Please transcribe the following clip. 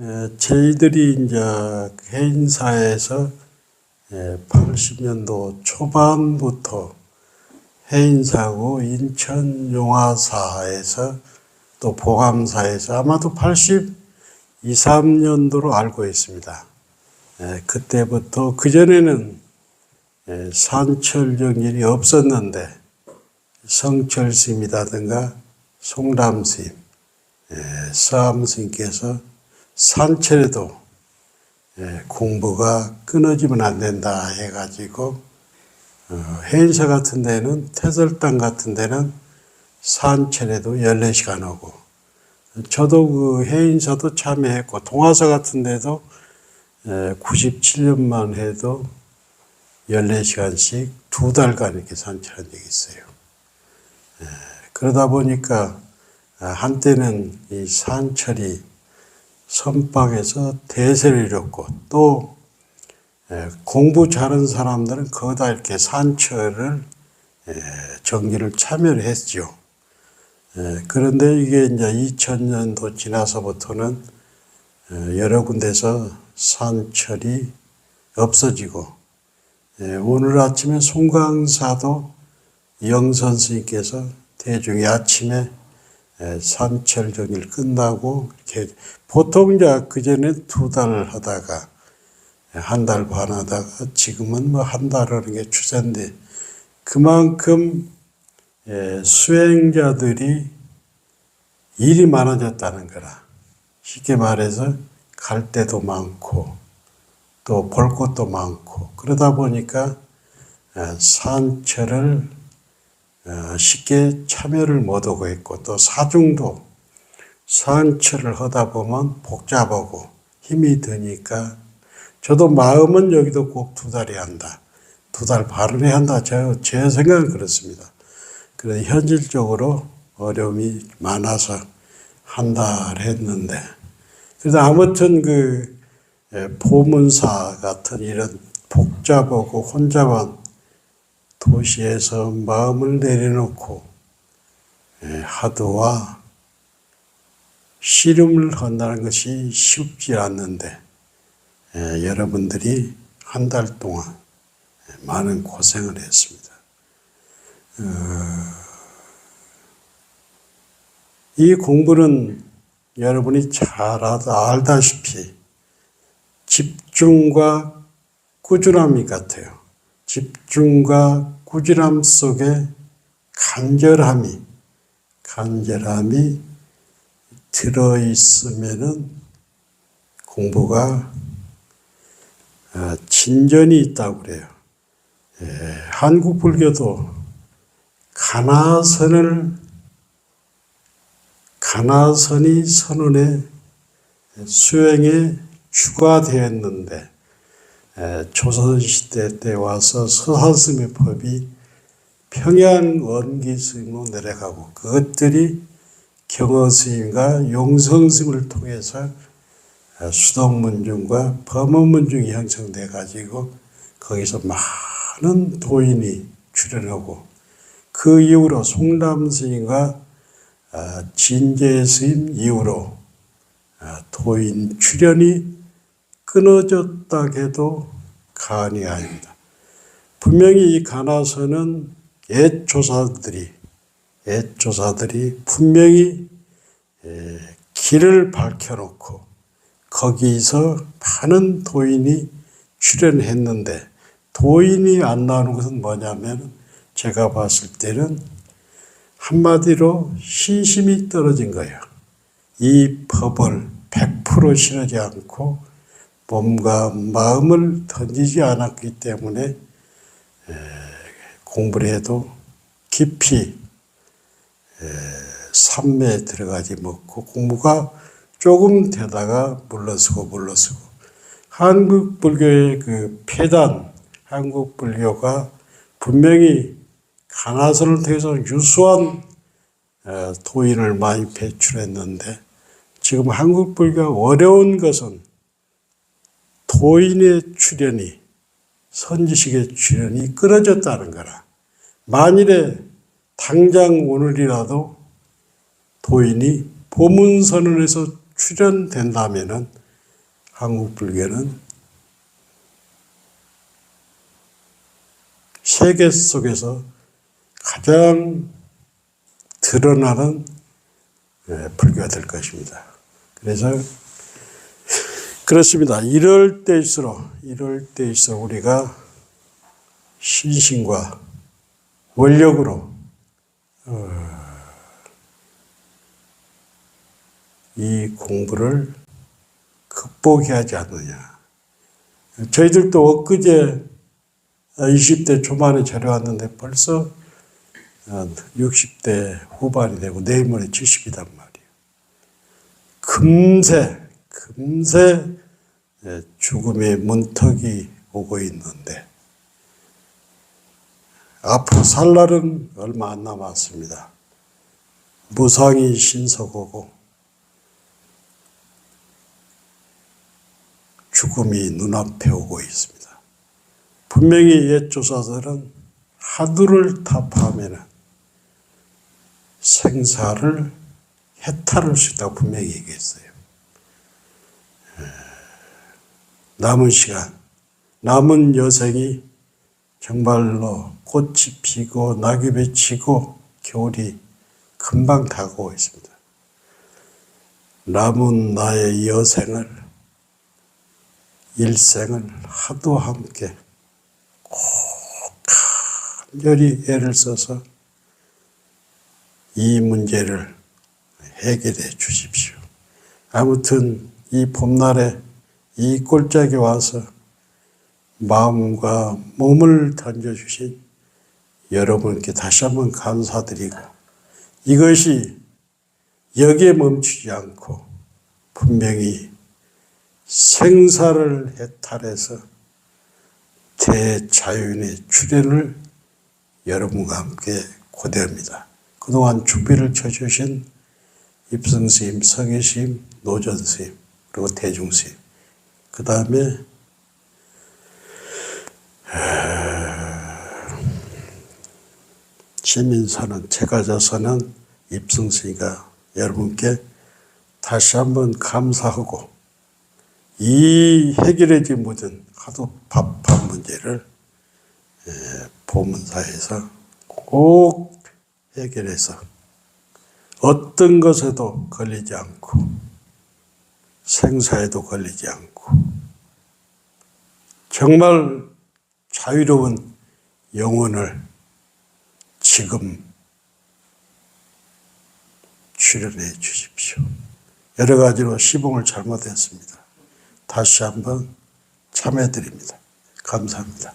에, 저희들이 이제 해인사에서 80년도 초반부터 해인사고 인천 용화사에서 또 보감사에서 아마도 82, 3년도로 알고 있습니다. 에, 그때부터 그전에는 에, 산철정일이 없었는데 성철스님이라든가 송담스님, 에, 서암스님께서 산철에도 예, 공부가 끊어지면 안 된다 해가지고 어, 해인사 같은 데는 태설당 같은 데는 산철에도 14시간 오고 저도 그 해인사도 참여했고 동화사 같은 데도 97년만 해도 14시간씩 두 달간 이렇게 산철한 적이 있어요. 예, 그러다 보니까 아, 한때는 이 산철이 선방에서 대세를 이뤘고 또 에, 공부 잘하는 사람들은 거기다 이렇게 산철을 에, 정기를 참여를 했죠. 에, 그런데 이게 이제 2000년도 지나서부터는 에, 여러 군데서 산철이 없어지고 에, 오늘 아침에 송강사도 영선 스님께서 대중의 아침에 에, 산철 정일 끝나고 이렇게 보통 이제 그전에 두 달 하다가 한 달 반 하다가 지금은 뭐 한 달 하는 게 추세인데 그만큼 에, 수행자들이 일이 많아졌다는 거라. 쉽게 말해서 갈 데도 많고 또 볼 것도 많고 그러다 보니까 에, 산철을 어, 쉽게 참여를 못하고 있고 또 사중도 산철을 하다 보면 복잡하고 힘이 드니까 저도 마음은 여기도 꼭 두 달이 한다. 두 달 반을 해야 한다. 제, 제 생각은 그렇습니다. 그런데 현실적으로 어려움이 많아서 한 달 했는데 그래도 아무튼 그 예, 보문사 같은 이런 복잡하고 혼잡한 도시에서 마음을 내려놓고 예, 하도와 씨름을 한다는 것이 쉽지 않는데 예, 여러분들이 한 달 동안 많은 고생을 했습니다. 어, 이 공부는 여러분이 잘 알다시피 집중과 꾸준함이 같아요. 집중과 꾸준함 속에 간절함이, 간절함이 들어있으면은 공부가 어, 진전이 있다고 그래요. 예, 한국 불교도 가나선을 가나선이 선언의 수행에 주가되었는데 조선시대 때 와서 서한스님의 법이 평양 원기스님으로 내려가고 그것들이 경어스님과 용성스님을 통해서 수동문중과 범원문중이 형성돼 가지고 거기서 많은 도인이 출연하고 그 이후로 송담스님과 진제스님 이후로 도인 출연이 끊어졌다 해도 간이 아닙니다. 분명히 이 가나서는 옛 조사들이 옛 조사들이 분명히 길을 밝혀놓고 거기서 많은 도인이 출연했는데 도인이 안 나오는 것은 뭐냐면 제가 봤을 때는 한마디로 신심이 떨어진 거예요. 이 법을 100% 실하지 않고 몸과 마음을 던지지 않았기 때문에 공부를 해도 깊이 산매에 들어가지 못고 공부가 조금 되다가 물러서고 물러서고 한국 불교의 그 폐단 한국 불교가 분명히 가나선을 통해서 유수한 도인을 많이 배출했는데 지금 한국 불교가 어려운 것은 도인의 출현이 선지식의 출현이 끊어졌다는 거라. 만일에 당장 오늘이라도 도인이 보문선언에서 출현된다면은 한국 불교는 세계 속에서 가장 드러나는 예, 불교가 될 것입니다. 그래서 그렇습니다. 이럴 때일수록 이럴 때일수록 우리가 신심과 원력으로 어, 이 공부를 극복해야 하지 않느냐. 저희들도 엊그제 20대 초반에 절해왔는데 벌써 60대 후반이 되고 내일 모레 70이단 말이에요. 금세, 금세 예, 죽음의 문턱이 오고 있는데 앞으로 살 날은 얼마 안 남았습니다. 무상이 신속하고 죽음이 눈앞에 오고 있습니다. 분명히 옛 조사들은 하두를 타파하면 생사를 해탈할 수 있다고 분명히 얘기했어요. 남은 시간, 남은 여생이 정말로 꽃이 피고 낙엽이 지고 겨울이 금방 다가오고 있습니다. 남은 나의 여생을 일생을 하도 함께 꼭 간절히 애를 써서 이 문제를 해결해 주십시오. 아무튼 이 봄날에 이 꼴짝에 와서 마음과 몸을 던져주신 여러분께 다시 한번 감사드리고 이것이 여기에 멈추지 않고 분명히 생사를 해탈해서 대자연의 출현을 여러분과 함께 고대합니다. 그동안 준비를 쳐주신 입성스님, 성혜스님, 노전스님, 그리고 대중스님, 그 다음에 시민선언, 제가자선언 입성스님과 여러분께 다시 한번 감사하고 이 해결하지 못한 하도 밥한 문제를 에, 보문사에서 꼭 해결해서 어떤 것에도 걸리지 않고 생사에도 걸리지 않고 정말 자유로운 영혼을 지금 출연해 주십시오. 여러 가지로 시봉을 잘못했습니다. 다시 한번 참여드립니다. 감사합니다.